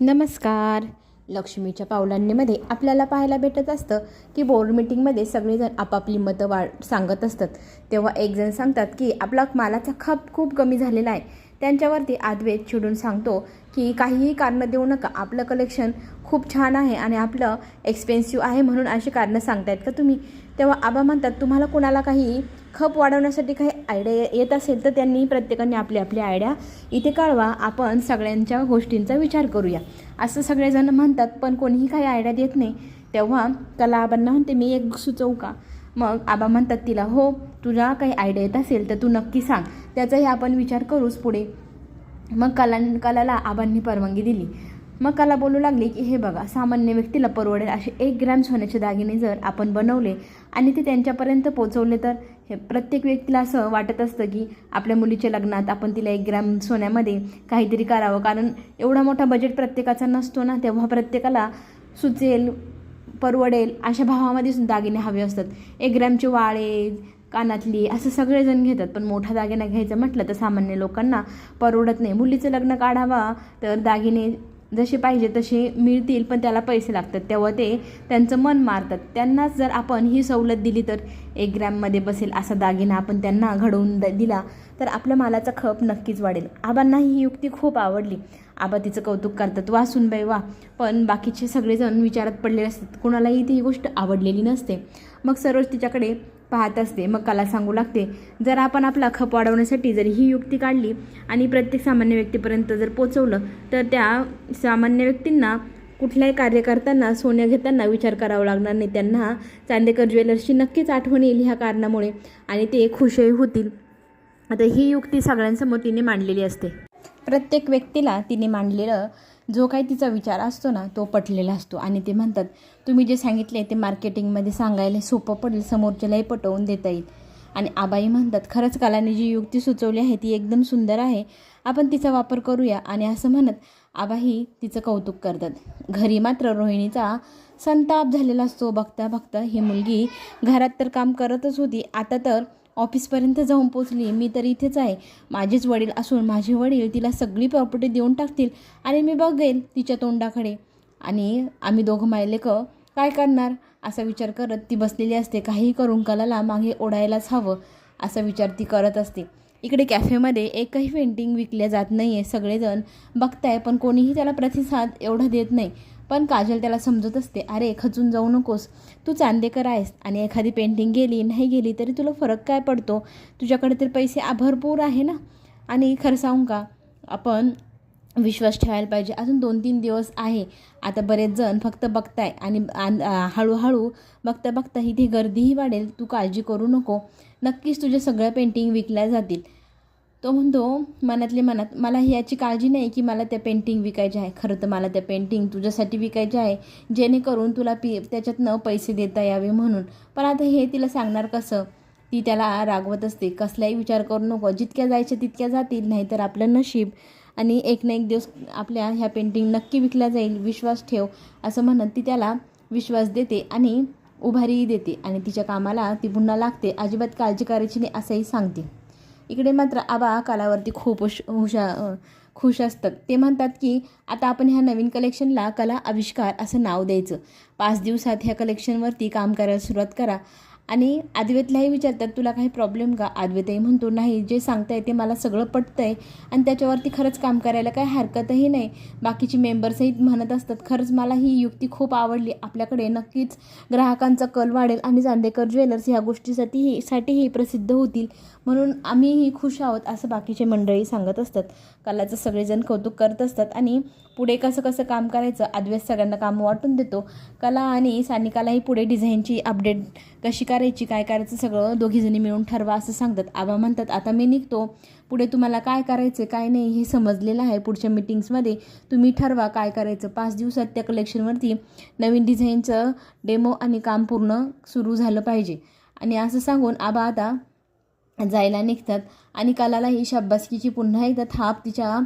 नमस्कार. लक्ष्मीच्या पावलांनीमध्ये आपल्याला पाहायला भेटत असतं की बोर्ड मीटिंगमध्ये सगळेजण आपापली मतं वाढ सांगत असतात. तेव्हा एकजण सांगतात की आपला मालाचा खप खूप कमी झालेला आहे. त्यांच्यावरती आद्वेत चिडून सांगतो की काहीही कारणं देऊ नका. आपलं कलेक्शन खूप छान आहे आणि आपलं एक्सपेन्सिव्ह आहे म्हणून अशी कारणं सांगतायत का तुम्ही? तेव्हा आबा म्हणतात तुम्हाला कोणाला काही खप वाढवण्यासाठी काही आयडिया येत असेल तर त्यांनी प्रत्येकाने आपली आपली आयडिया इथे कळवा आपण सगळ्यांच्या गोष्टींचा विचार करूया. असं सगळेजण म्हणतात पण कोणीही काही आयडिया देत नाही. तेव्हा कला आबांना म्हणते मी एक सुचवू का? मग आबा म्हणतात तिला हो तुला काही आयडिया येत असेल तर तू नक्की सांग. त्याचाही आपण विचार करूच पुढे. मग कला कलाला आबांनी परवानगी दिली. मग कला बोलू लागली की हे बघा सामान्य व्यक्तीला परवडेल असे एक ग्रॅम सोन्याचे दागिने जर आपण बनवले आणि ते त्यांच्यापर्यंत पोचवले तर? हे प्रत्येक व्यक्तीला असं वाटत असतं की आपल्या मुलीच्या लग्नात आपण तिला एक ग्रॅम सोन्यामध्ये काहीतरी करावं. कारण एवढा मोठा बजेट प्रत्येकाचा नसतो ना तेव्हा प्रत्येकाला सुचेल परवडेल अशा भावामध्ये सुद्धा दागिने हवे असतात. एक ग्रॅमचे वाळे कानातली असं सगळेजण घेतात. पण मोठा दागिना घ्यायचं म्हटलं तर सामान्य लोकांना परवडत नाही. मुलीचं लग्न काढावा तर दागिने जसे पाहिजे तसे मिळतील पण त्याला पैसे लागतात. तेव्हा ते त्यांचं मन मारतात. त्यांनाच जर आपण ही सवलत दिली तर एक ग्रॅममध्ये बसेल असा दागिना आपण त्यांना घडवून द दिला तर आपल्या मालाचा खप नक्कीच वाढेल. आबांना ही युक्ती खूप आवडली. आबा तिचं कौतुक करतात. वासून बाई वा. पण बाकीचे सगळेजण विचारात पडलेले असतात. कुणालाही ती गोष्ट आवडलेली नसते. मग सरोज तिच्याकडे पाहत असते. मग कला सांगू लागते. जर आपण आपला खप वाढवण्यासाठी जर ही युक्ती काढली आणि प्रत्येक सामान्य व्यक्तीपर्यंत जर पोचवलं तर त्या सामान्य व्यक्तींना कुठल्याही कार्य करताना सोन्या घेताना विचार करावा लागणार नाही. त्यांना चांदेकर ज्वेलर्सची नक्कीच आठवण येईल ह्या कारणामुळे आणि ते खुशही होतील. आता ही युक्ती सगळ्यांसमोर तिने मांडलेली असते. प्रत्येक व्यक्तीला तिने मांडलेलं जो काही तिचा विचार असतो ना तो पटलेला असतो. आणि ते म्हणतात तुम्ही जे सांगितले ते मार्केटिंगमध्ये सांगायला सोपं पडेल समोरच्यालाही पटवून देता येईल. आणि आबाई म्हणतात खरंच कलाने जी युक्ती सुचवली आहे ती एकदम सुंदर आहे. आपण तिचा वापर करूया. आणि असं म्हणत आबाही तिचं कौतुक करतात. घरी मात्र रोहिणीचा संताप झालेला असतो. बघता बघता ही मुलगी घरात तर काम करतच होती. आता तर ऑफिसपर्यंत जाऊन पोचली. मी तर इथेच आहे. माझेच वडील असून माझे वडील तिला सगळी प्रॉपर्टी देऊन टाकतील. आणि मी बघेल तिच्या तोंडाकडे. आणि आम्ही दोघं मायलेक काय करणार? असा विचार करत ती बसलेली असते. काही करून कलाला मागे ओढायलाच हवं असा विचार ती करत असते. इकडे कॅफेमध्ये एकही पेंटिंग विकल्या जात नाही आहे सगळेजण बघताय पण कोणीही त्याला प्रतिसाद एवढा देत नाही. पण काजल त्याला समजत असते अरे खचून जाऊ नकोस. तू चांदेकर आहेस आणि एखादी पेंटिंग गेली नाही गेली तरी तुला फरक काय पडतो? तुझ्याकडे तर पैसे भरपूर आहे ना? आणि खरं सांगू का? आपण विश्वास ठेवायला पाहिजे. अजून दोन तीन दिवस आहे. आता बरेच जण फक्त बघताय आणि हळूहळू बघता बघता ती गर्दीही वाढेल. तू काळजी करू नको. नक्कीच तुझ्या सगळ्या पेंटिंग विकल्या जातील. तो म्हणतो मनातले मनात मला याची काळजी नाही की मला त्या पेंटिंग विकायच्या आहे. खरं तर मला त्या पेंटिंग तुझ्यासाठी विकायच्या आहे. जेणेकरून तुला पी त्याच्यातनं पैसे देता यावे म्हणून. पण आता हे तिला सांगणार कसं? ती त्याला रागवत असते. कसलाही विचार करू नको. जितक्या जायच्या तितक्या जातील नाहीतर आपलं नशीब आणि एक ना एक दिवस आपल्या ह्या पेंटिंग नक्की विकल्या जाईल. विश्वास ठेव असं म्हणत ती त्याला विश्वास देते आणि उभारीही देते. आणि तिच्या कामाला ती पुन्हा लागते. अजिबात काळजी करायची नाही असंही सांगते. इकडे मात्र आबा कलावरती खूप हुश हुशा खुश असतात. ते म्हणतात की आता आपण ह्या नवीन कलेक्शनला कला आविष्कार असं नाव द्यायचं. पाच दिवसात ह्या कलेक्शनवरती काम करायला सुरुवात करा. आणि आद्वैतलाही विचारतात तुला काही प्रॉब्लेम का? आद्वैतही म्हणतो नाही जे सांगताय ते मला सगळं पटतं आहे आणि त्याच्यावरती खरंच काम करायला काही हरकतही नाही. बाकीचे मेंबर्सही म्हणत असतात खरंच मला ही युक्ती खूप आवडली. आपल्याकडे नक्कीच ग्राहकांचा कल वाढेल आणि जांदेकर ज्वेलर्स ह्या गोष्टीसाठी साठीही प्रसिद्ध होतील. म्हणून आम्हीही खुश आहोत असं बाकीचे मंडळी सांगत असतात. कलाचं सगळेजण कौतुक करत असतात आणि पुढे कसं कसं काम करायचं अद्वैत सगळ्यांना काम वाटून देतो. कला आणि सानिकालाही पुढे डिझाईनची अपडेट कशी काय करायची काय करायचं सगळं दोघीजणी मिळून ठरवा असं सांगतात. आबा म्हणतात आता मी निघतो. पुढे तुम्हाला काय करायचं काय नाही हे समजलेलं आहे पुढच्या मीटिंग्समध्ये तुम्ही ठरवा काय करायचं. पाच दिवसात त्या कलेक्शनवरती नवीन डिझाईनचं डेमो आणि काम पूर्ण सुरू झालं पाहिजे. आणि असं सांगून आबा आता जायला निघतात. आणि कलालाही शाब्बासकीची पुन्हा एकदा थाप तिच्या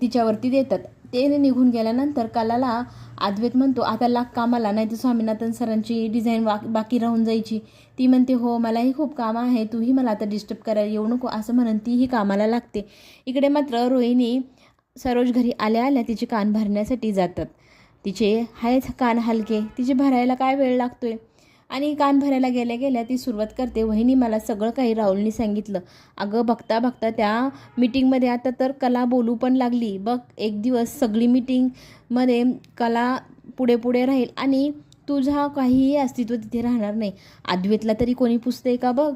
तिच्यावरती देतात. ते निघून गेल्यानंतर कलाला अद्वैत म्हणतो आता लाग कामाला नाही तर स्वामीनाथन सरांची डिझाईन वा बाकी राहून जायची. ती म्हणते हो मलाही खूप काम आहे तूही मला आता डिस्टर्ब करायला येऊ नको असं म्हणून तीही कामाला लागते. इकडे मात्र रोहिणी सरोज घरी आल्या आल्या तिचे कान भरण्यासाठी जातात. तिचे आहेत कान हलके तिचे भरायला काय वेळ लागतोय? आणि कान भरायला गेल्या गेल्या ती सुरुवात करते. वहिनी मला सगळं काही राहुलनी सांगितलं. अगं बघता बघता त्या मीटिंगमध्ये आता तर कला बोलू पण लागली. बघ एक दिवस सगळी मीटिंगमध्ये कला पुढे पुढे राहील आणि तुझा काहीही अस्तित्व तिथे राहणार नाही. अद्वैतला तरी कोणी पुसते का बघ?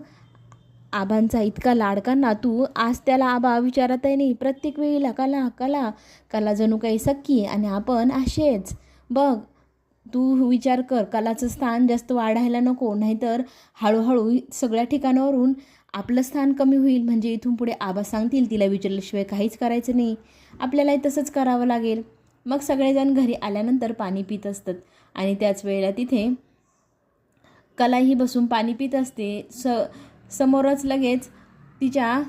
आबांचा इतका लाडका नातू आज त्याला आबा विचारतही नाही. प्रत्येक वेळेला कला कला. कला जणू काही सक्की आणि आपण असेच. बघ तू विचार कर कलाचं स्थान जास्त वाढायला नको नाहीतर हळूहळू सगळ्या ठिकाणावरून आपलं स्थान कमी होईल. म्हणजे इथून पुढे आबा सांगतील तिला विचारल्याशिवाय काहीच करायचं नाही. आपल्यालाही तसंच करावं लागेल. मग सगळेजण घरी आल्यानंतर पाणी पित असतात. आणि त्याच वेळेला तिथे कलाही बसून पाणी पित असते. स समोरच लगेच तिच्या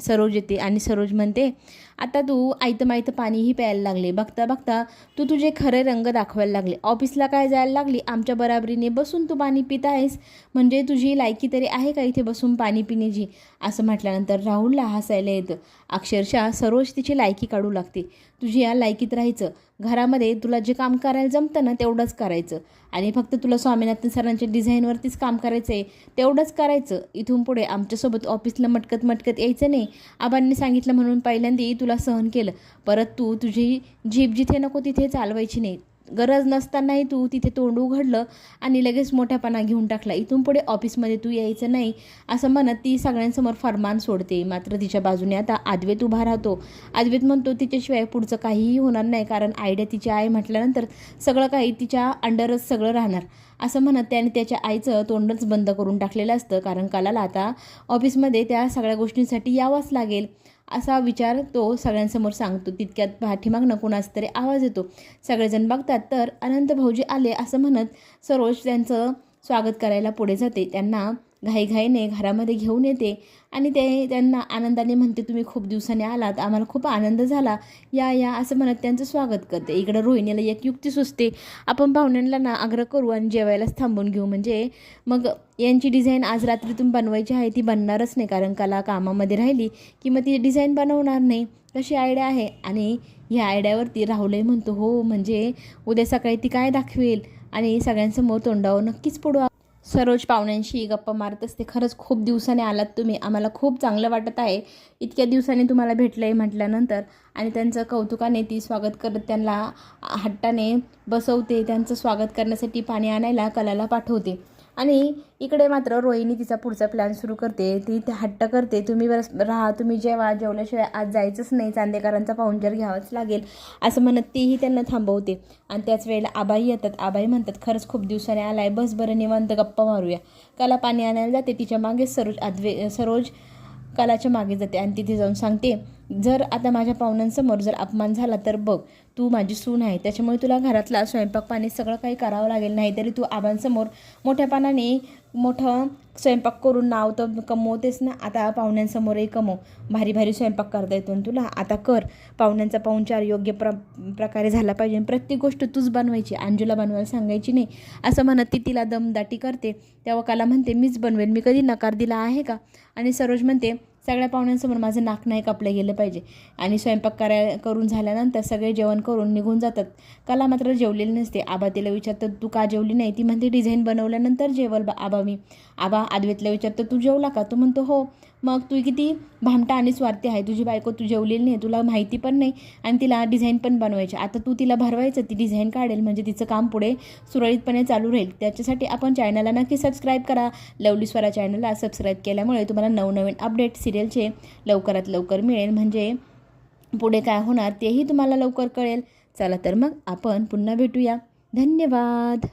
सरोज येते. आणि सरोज म्हणते आता तू आयतं मायतं पाणीही प्यायला लागले. बघता बघता तू तुझे खरे रंग दाखवायला लागले. ऑफिसला काय जायला लागली? आमच्या बराबरीने बसून तू पाणी पित आहेस. म्हणजे तुझी लायकी तरी आहे का इथे बसून पाणी पिण्याची? असं म्हटल्यानंतर राहुलला हसायला येतं. अक्षरशः सरोज तिची लायकी काढू लागते. तुझी या लायकीत राहायचं. घरामध्ये तुला जे काम करायला जमतं ना तेवढंच करायचं. आणि फक्त तुला स्वामीनाथन सरांच्या डिझाईनवरतीच काम करायचं आहे तेवढंच करायचं. इथून पुढे आमच्यासोबत ऑफिसला मटकत मटकत यायचं नाही. आबांनी सांगितलं म्हणून पहिल्यांदा तुला सहन केलं. परत तू तुझी जीभ जिथे नको तिथे चालवायची नाही. गरज नसतानाही तू तिथे तोंड उघडलं आणि लगेच मोठ्यापणा घेऊन टाकला. इथून पुढे ऑफिसमध्ये तू यायचं नाही असं म्हणत ती सगळ्यांसमोर फरमान सोडते. मात्र तिच्या बाजूने आता आद्वैत उभा राहतो. आद्वैत म्हणतो तिच्याशिवाय पुढचं काहीही होणार नाही कारण आयडिया तिची आई म्हटल्यानंतर सगळं काही तिच्या अंडरच सगळं राहणार. असं म्हणत त्याने त्याच्या आईचं तोंडच बंद करून टाकलेलं असतं कारण कलाला आता ऑफिसमध्ये त्या सगळ्या गोष्टींसाठी यावंच लागेल. असा विचार तो सगळ्यांसमोर सांगतो. तितक्यात पाठीमागनं कोणाचा तरी आवाज येतो. सगळेजण बघतात तर अनंत भाऊजी आले असं म्हणत सरोज त्यांचं स्वागत करायला पुढे जाते. त्यांना घाईघाईने घरामध्ये घेऊन येते आणि ते त्यांना आनंदाने म्हणते तुम्ही खूप दिवसांनी आलात आम्हाला खूप आनंद झाला. या या असं म्हणत त्यांचं स्वागत करते. इकडं रोहिणीला एक युक्ती सुचते आपण पाहुण्यांना ना आग्रह करू आणि जेवायलाच थांबून घेऊ. म्हणजे मग यांची डिझाईन आज रात्रीतून बनवायची आहे ती बनणारच नाही कारण कला कामामध्ये राहिली की मग ती डिझाईन बनवणार नाही. कशी आयडिया आहे आणि ह्या आयडियावरती राहुलही म्हणतो हो म्हणजे उद्या सकाळी ती काय दाखवेल? आणि सगळ्यांसमोर तोंडावर नक्कीच पडू सरोज पाहुण्यांशी गप्पा मारत असते. खरंच खूप दिवसाने आलात तुम्ही. आम्हाला खूप चांगलं वाटत आहे. इतक्या दिवसांनी तुम्हाला भेटलं आहे म्हटल्यानंतर आणि त्यांचं कौतुकाने ती स्वागत करत त्यांना हट्टाने बसवते. त्यांचं स्वागत करण्यासाठी पाणी आणायला कलाला पाठवते. आणि इकडे मात्र रोहिणी तिचा पुढचा प्लॅन सुरू करते. ती ते हट्ट करते. तुम्ही बरं राहा तुम्ही जेव्हा जेवल्याशिवाय आज जायचंच नाही. चांदेकरांचा पाहुणचार घ्यावाच लागेल असं म्हणत तीही त्यांना थांबवते. आणि त्याच वेळेला आबाई येतात. आबाई म्हणतात खरंच खूप दिवसाने आलाय. बस बरं निवांत गप्पा मारूया. काला पाणी आणायला जाते. तिच्यामागे सरोज आदवे सरोज कालाच्या मागे जाते. आणि तिथे जाऊन सांगते जर आता माझ्या पाहुण्यांसमोर जर अपमान झाला तर बघ तू माझी सून आहे त्याच्यामुळे तुला घरातला स्वयंपाक पाणी सगळं काही करावं लागेल नाही तरी तू आबांसमोर मोठ्यापणाने मोठं स्वयंपाक करून नाव तर कमवतेस ना. आता पाहुण्यांसमोरही कमव. भारी भारी स्वयंपाक करता येतो तुला. आता कर. पाहुण्यांचा पाहुणचार योग्य प्र प्रकारे झाला पाहिजे. प्रत्येक गोष्ट तूच बनवायची. अंजूला बनवायला सांगायची नाही. असं म्हणत ती तिला दमदाटी करते. तेव्हा काला म्हणते मीच बनवेल मी कधी नकार दिला आहे का? आणि सरोज म्हणते सगळ्या पाहुण्यांसमोर माझं नाक नाही कापलं गेलं पाहिजे. आणि स्वयंपाक कराय करून झाल्यानंतर सगळे जेवण करून निघून जातात. कला मात्र जेवलेली नसते. आबा तिला विचारतात तू का जेवली नाही? ती म्हणते डिझाईन बनवल्यानंतर जेवल बा आबा मी. आबा आदवेतला विचारतं तू जेवला का? तो म्हणतो हो. मग तू किती भामटा आणि स्वार्थी आहे. तुझी बायको तू जेवलेली नाही तुला माहिती पण नाही आणि तिला डिझाईन पण बनवायची. आता तू तिला भरवायचं ती डिझाईन काढेल म्हणजे तिचं काम पुढे सुरळीतपणे चालू राहील. त्याच्यासाठी आपण चॅनलला नक्की सबस्क्राईब करा. लवली स्वरा चॅनलला सबस्क्राईब केल्यामुळे तुम्हाला नवनवीन अपडेट सिरियलचे लवकरात लवकर मिळेल. म्हणजे पुढे काय होणार तेही तुम्हाला लवकर कळेल. चला तर मग आपण पुन्हा भेटूया. धन्यवाद.